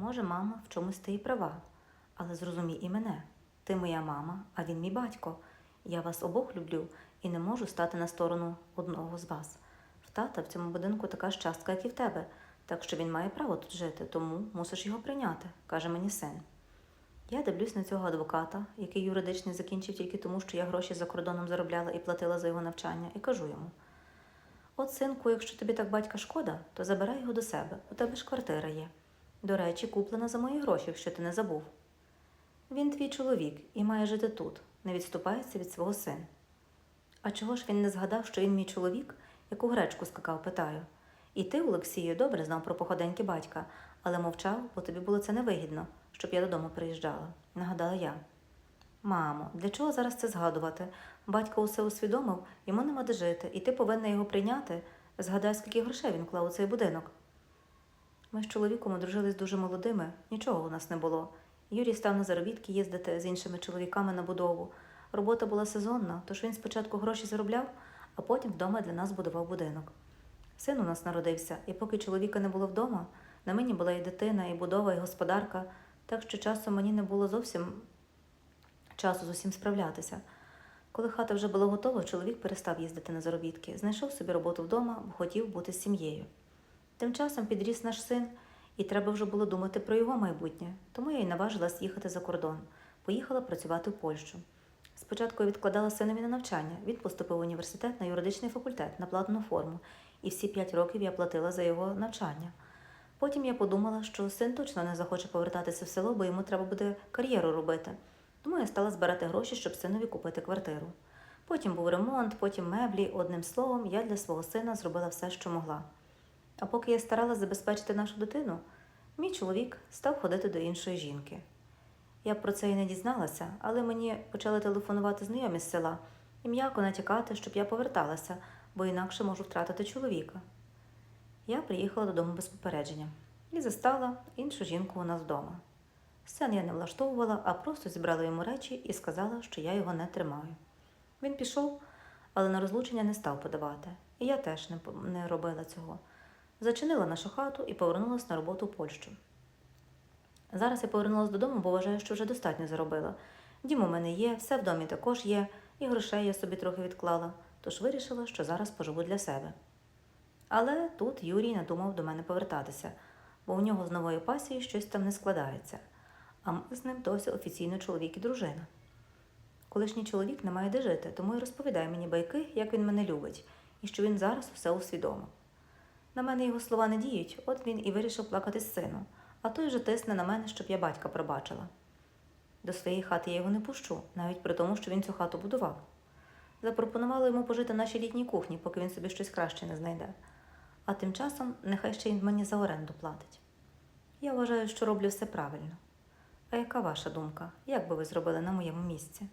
Може, мама, в чомусь ти і права, але зрозумій і мене. Ти моя мама, а він мій батько. Я вас обох люблю і не можу стати на сторону одного з вас. В тата в цьому будинку така ж частка, як і в тебе, так що він має право тут жити, тому мусиш його прийняти, каже мені син. Я дивлюсь на цього адвоката, який юридичний закінчив тільки тому, що я гроші за кордоном заробляла і платила за його навчання, і кажу йому: От, синку, якщо тобі так батька шкода, то забирай його до себе. У тебе ж квартира є. До речі, куплена за мої гроші, якщо ти не забув. Він твій чоловік і має жити тут, не відступається від свого сина. А чого ж він не згадав, що він мій чоловік, яку гречку скакав, питаю. І ти, Олексію, добре знав про походеньки батька, але мовчав, бо тобі було це невигідно, щоб я додому приїжджала, нагадала я. Мамо, для чого зараз це згадувати? Батько усе усвідомив, йому нема де жити, і ти повинна його прийняти. Згадай, скільки грошей він клав у цей будинок. Ми з чоловіком одружились дуже молодими, нічого у нас не було. Юрій став на заробітки їздити з іншими чоловіками на будову. Робота була сезонна, тож він спочатку гроші заробляв, а потім вдома для нас будував будинок. Син у нас народився, і поки чоловіка не було вдома, на мені була і дитина, і будова, і господарка, так що часом мені не було зовсім часу з усім справлятися. Коли хата вже була готова, чоловік перестав їздити на заробітки, знайшов собі роботу вдома, бо хотів бути з сім'єю. Тим часом підріс наш син, і треба вже було думати про його майбутнє, тому я й наважилась їхати за кордон. Поїхала працювати в Польщу. Спочатку я відкладала синові на навчання. Він поступив у університет на юридичний факультет на платну форму, і всі п'ять років я платила за його навчання. Потім я подумала, що син точно не захоче повертатися в село, бо йому треба буде кар'єру робити. Тому я стала збирати гроші, щоб синові купити квартиру. Потім був ремонт, потім меблі. Одним словом, я для свого сина зробила все, що могла. А поки я старалася забезпечити нашу дитину, мій чоловік став ходити до іншої жінки. Я про це і не дізналася, але мені почали телефонувати знайомі з села і м'яко натякати, щоб я поверталася, бо інакше можу втратити чоловіка. Я приїхала додому без попередження і застала іншу жінку у нас вдома. Сцен я не влаштовувала, а просто зібрала йому речі і сказала, що я його не тримаю. Він пішов, але на розлучення не став подавати, і я теж не робила цього. Зачинила нашу хату і повернулася на роботу в Польщу. Зараз я повернулася додому, бо вважаю, що вже достатньо заробила. Дім у мене є, все в домі також є, і грошей я собі трохи відклала, тож вирішила, що зараз поживу для себе. Але тут Юрій надумав до мене повертатися, бо у нього з новою пасією щось там не складається, а ми з ним досі офіційно чоловік і дружина. Колишній чоловік не має де жити, тому й розповідає мені байки, як він мене любить, і що він зараз все усвідомив. На мене його слова не діють, от він і вирішив плакати з сину, а той вже тисне на мене, щоб я батька пробачила. До своєї хати я його не пущу, навіть при тому, що він цю хату будував. Запропонувала йому пожити в нашій літній кухні, поки він собі щось краще не знайде. А тим часом нехай ще й мені за оренду платить. Я вважаю, що роблю все правильно. А яка ваша думка? Як би ви зробили на моєму місці?